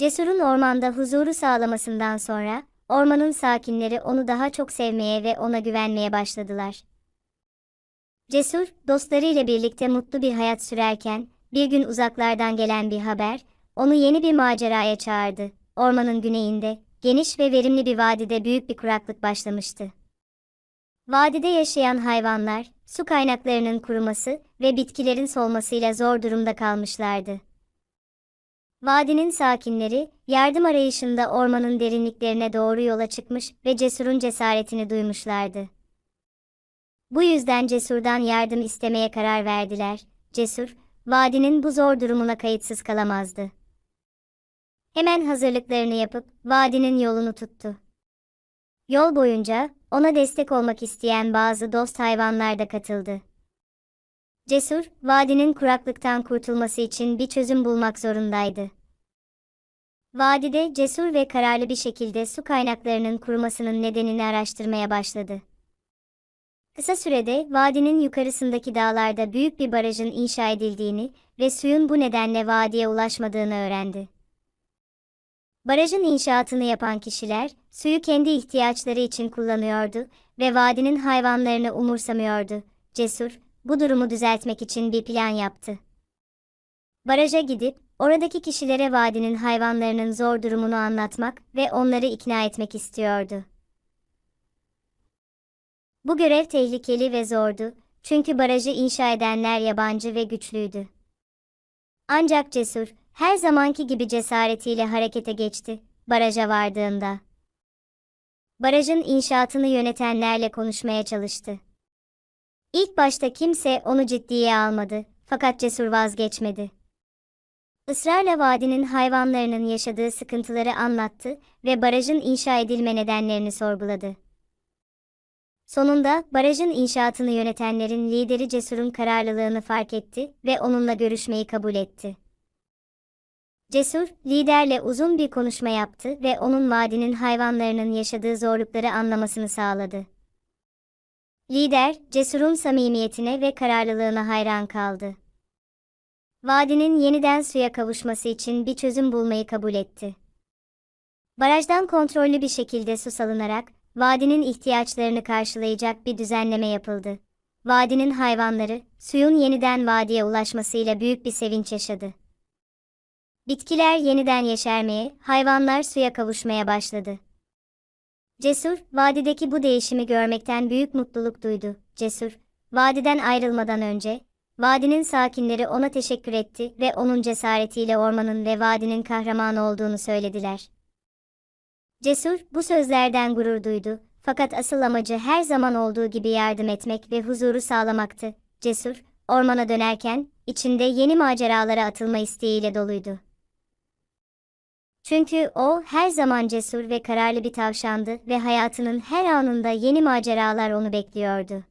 Cesur'un ormanda huzuru sağlamasından sonra, ormanın sakinleri onu daha çok sevmeye ve ona güvenmeye başladılar. Cesur, dostlarıyla birlikte mutlu bir hayat sürerken, bir gün uzaklardan gelen bir haber, onu yeni bir maceraya çağırdı. Ormanın güneyinde, geniş ve verimli bir vadide büyük bir kuraklık başlamıştı. Vadide yaşayan hayvanlar, su kaynaklarının kuruması ve bitkilerin solmasıyla zor durumda kalmışlardı. Vadinin sakinleri, yardım arayışında ormanın derinliklerine doğru yola çıkmış ve Cesur'un cesaretini duymuşlardı. Bu yüzden Cesur'dan yardım istemeye karar verdiler. Cesur, vadinin bu zor durumuna kayıtsız kalamazdı. Hemen hazırlıklarını yapıp vadinin yolunu tuttu. Yol boyunca ona destek olmak isteyen bazı dost hayvanlar da katıldı. Cesur, vadinin kuraklıktan kurtulması için bir çözüm bulmak zorundaydı. Vadide cesur ve kararlı bir şekilde su kaynaklarının kurumasının nedenini araştırmaya başladı. Kısa sürede vadinin yukarısındaki dağlarda büyük bir barajın inşa edildiğini ve suyun bu nedenle vadiye ulaşmadığını öğrendi. Barajın inşaatını yapan kişiler, suyu kendi ihtiyaçları için kullanıyordu ve vadinin hayvanlarını umursamıyordu. Cesur, bu durumu düzeltmek için bir plan yaptı. Baraja gidip, oradaki kişilere vadinin hayvanlarının zor durumunu anlatmak ve onları ikna etmek istiyordu. Bu görev tehlikeli ve zordu, çünkü barajı inşa edenler yabancı ve güçlüydü. Ancak Cesur, her zamanki gibi cesaretiyle harekete geçti, baraja vardığında. Barajın inşaatını yönetenlerle konuşmaya çalıştı. İlk başta kimse onu ciddiye almadı, fakat Cesur vazgeçmedi. Israrla vadinin hayvanlarının yaşadığı sıkıntıları anlattı ve barajın inşa edilme nedenlerini sorguladı. Sonunda barajın inşaatını yönetenlerin lideri Cesur'un kararlılığını fark etti ve onunla görüşmeyi kabul etti. Cesur, liderle uzun bir konuşma yaptı ve onun vadinin hayvanlarının yaşadığı zorlukları anlamasını sağladı. Lider, Cesur'un samimiyetine ve kararlılığına hayran kaldı. Vadinin yeniden suya kavuşması için bir çözüm bulmayı kabul etti. Barajdan kontrollü bir şekilde su salınarak, vadinin ihtiyaçlarını karşılayacak bir düzenleme yapıldı. Vadinin hayvanları, suyun yeniden vadiye ulaşmasıyla büyük bir sevinç yaşadı. Bitkiler yeniden yeşermeye, hayvanlar suya kavuşmaya başladı. Cesur, vadideki bu değişimi görmekten büyük mutluluk duydu. Cesur, vadiden ayrılmadan önce, vadinin sakinleri ona teşekkür etti ve onun cesaretiyle ormanın ve vadinin kahramanı olduğunu söylediler. Cesur, bu sözlerden gurur duydu, fakat asıl amacı her zaman olduğu gibi yardım etmek ve huzuru sağlamaktı. Cesur, ormana dönerken, içinde yeni maceralara atılma isteğiyle doluydu. Çünkü o her zaman cesur ve kararlı bir tavşandı ve hayatının her anında yeni maceralar onu bekliyordu.